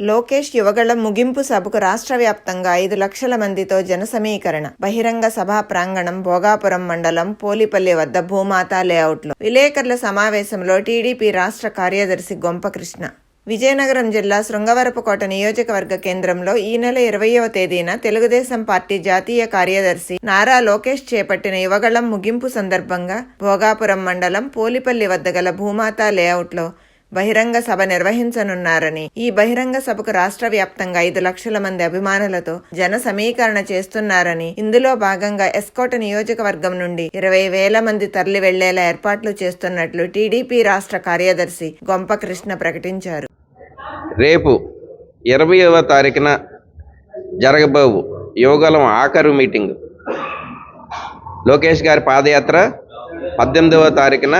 లోకేష్ యువగళం ముగింపు సభకు రాష్ట్ర వ్యాప్తంగా ఐదు లక్షల మందితో జన సమీకరణ బహిరంగ సభా ప్రాంగణం భోగాపురం మండలం పోలిపల్లి వద్ద భూమాత లేఅవుట్లో. విలేకరుల సమావేశంలో టీడీపీ రాష్ట్ర కార్యదర్శి గొంపకృష్ణ. విజయనగరం జిల్లా శృంగవరపుకోట నియోజకవర్గ కేంద్రంలో ఈ నెల ఇరవయవ తేదీన తెలుగుదేశం పార్టీ జాతీయ కార్యదర్శి నారా లోకేష్ చేపట్టిన యువగళం ముగింపు సందర్భంగా భోగాపురం మండలం పోలిపల్లి వద్ద గల భూమాత లేఅవుట్లో బహిరంగ సభ నిర్వహించనున్నారని ఈ బహిరంగ సభకు రాష్ట్ర వ్యాప్తంగా ఐదు లక్షల మంది అభిమానులతో జన సమీకరణ చేస్తున్నారని ఇందులో భాగంగా ఎస్కోట నియోజకవర్గం నుండి ఇరవై వేల మంది తరలి వెళ్ళేలా ఏర్పాట్లు చేస్తున్నట్లు టీడీపీ రాష్ట్ర కార్యదర్శి గొంప కృష్ణ ప్రకటించారు. రేపు ఇరవైవ తారీఖున జరగబోవు యోగలం ఆఖరు మీటింగ్. లోకేష్ గారి పాదయాత్ర పద్దెనిమిదవ తారీఖున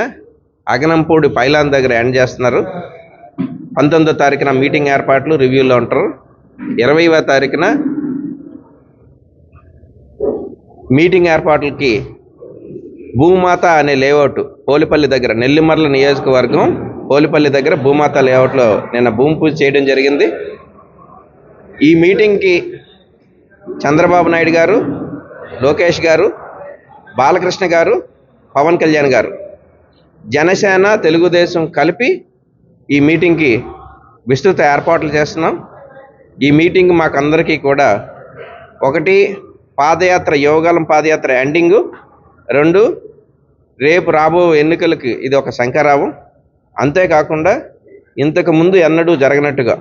అగనంపూడి పైలాన్ దగ్గర ఎండ్ చేస్తున్నారు. పంతొమ్మిదో తారీఖున మీటింగ్ ఏర్పాట్లు రివ్యూలో ఉంటారు. ఇరవైవ తారీఖున మీటింగ్ ఏర్పాట్లకి భూమాత అనే లేఅవుట్ పోలిపల్లి దగ్గర నెల్లిమర్ల నియోజకవర్గం పోలిపల్లి దగ్గర భూమాత లేఅవుట్లో నిన్న భూమి పూజ చేయడం జరిగింది. ఈ మీటింగ్కి చంద్రబాబు నాయుడు గారు లోకేష్ గారు బాలకృష్ణ గారు పవన్ కళ్యాణ్ గారు జనసేన తెలుగుదేశం కలిపి ఈ మీటింగ్కి విస్తృత ఏర్పాట్లు చేస్తున్నాం. ఈ మీటింగ్ మాకందరికీ కూడా ఒకటి పాదయాత్ర యోగాలం పాదయాత్ర ఎండింగు రెండు రేపు రాబో ఎన్నికలకి ఇది ఒక శంఖరావం. అంతేకాకుండా ఇంతకు ముందు ఎన్నడూ జరగనట్టుగా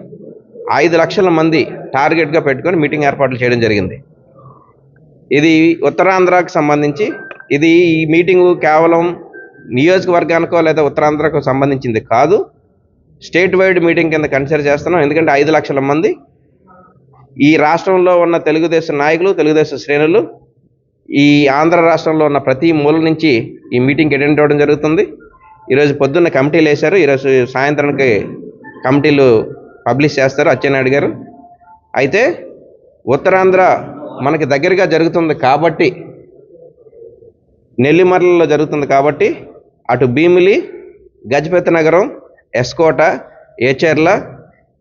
ఐదు లక్షల మంది టార్గెట్గా పెట్టుకొని మీటింగ్ ఏర్పాట్లు చేయడం జరిగింది. ఇది ఉత్తరాంధ్రకు సంబంధించి ఇది ఈ మీటింగు కేవలం నియోజకవర్గానికో లేదా ఉత్తరాంధ్రకు సంబంధించింది కాదు. స్టేట్ వైడ్ మీటింగ్ కింద కన్సిడర్ చేస్తున్నాం. ఎందుకంటే ఐదు లక్షల మంది ఈ రాష్ట్రంలో ఉన్న తెలుగుదేశం నాయకులు తెలుగుదేశం శ్రేణులు ఈ ఆంధ్ర రాష్ట్రంలో ఉన్న ప్రతి మూల నుంచి ఈ మీటింగ్కి అటెండ్ అవ్వడం జరుగుతుంది. ఈరోజు పొద్దున్న కమిటీలు వేశారు. ఈరోజు సాయంత్రానికి కమిటీలు పబ్లిష్ చేస్తారు. అచ్చెన్నాయుడు గారు అయితే ఉత్తరాంధ్ర మనకి దగ్గరగా జరుగుతుంది కాబట్టి నెల్లిమర్లలో జరుగుతుంది కాబట్టి అటు భీమిలి గజపతి నగరం ఎస్కోట ఏచెర్ల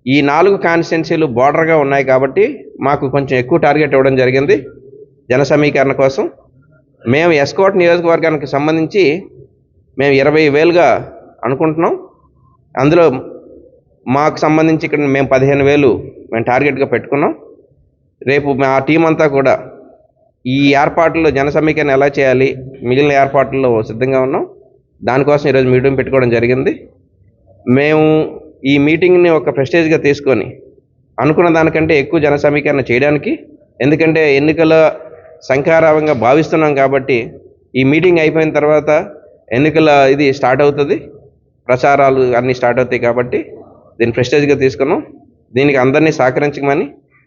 ఈ నాలుగు కాన్స్టిట్యున్సీలు బార్డర్గా ఉన్నాయి కాబట్టి మాకు కొంచెం ఎక్కువ టార్గెట్ ఇవ్వడం జరిగింది. జన సమీకరణ కోసం మేము ఎస్కోట్ నియోజకవర్గానికి సంబంధించి మేము ఇరవై వేలుగా అనుకుంటున్నాం. అందులో మాకు సంబంధించి ఇక్కడ మేము పదిహేను వేలు మేము టార్గెట్గా పెట్టుకున్నాం. రేపు మా టీం అంతా కూడా ఈ ఏర్పాట్లలో జన సమీకరణ ఎలా చేయాలి మిగిలిన ఏర్పాట్లలో సిద్ధంగా ఉన్నాం. దానికోసం ఈరోజు మీటింగ్ పెట్టుకోవడం జరిగింది. మేము ఈ మీటింగ్ని ఒక ప్రెస్టేజ్గా తీసుకొని అనుకున్న దానికంటే ఎక్కువ జన సమీకరణ చేయడానికి ఎందుకంటే ఎన్నికల శంఖారావంగా భావిస్తున్నాం కాబట్టి ఈ మీటింగ్ అయిపోయిన తర్వాత ఎన్నికల ఇది స్టార్ట్ అవుతుంది. ప్రచారాలు అన్నీ స్టార్ట్ అవుతాయి కాబట్టి దీన్ని ప్రెస్టేజ్గా తీసుకున్నాం. దీనికి అందరినీ సహకరించమని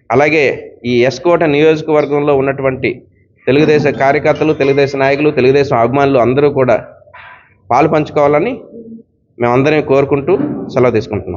అలాగే ఈ ఎస్కోట నియోజకవర్గంలో ఉన్నటువంటి తెలుగుదేశం కార్యకర్తలు తెలుగుదేశం నాయకులు తెలుగుదేశం అభిమానులు అందరూ కూడా పాలు పంచుకోవాలని మేమందరం కోరుకుంటూ సెలవు తీసుకుంటున్నాం.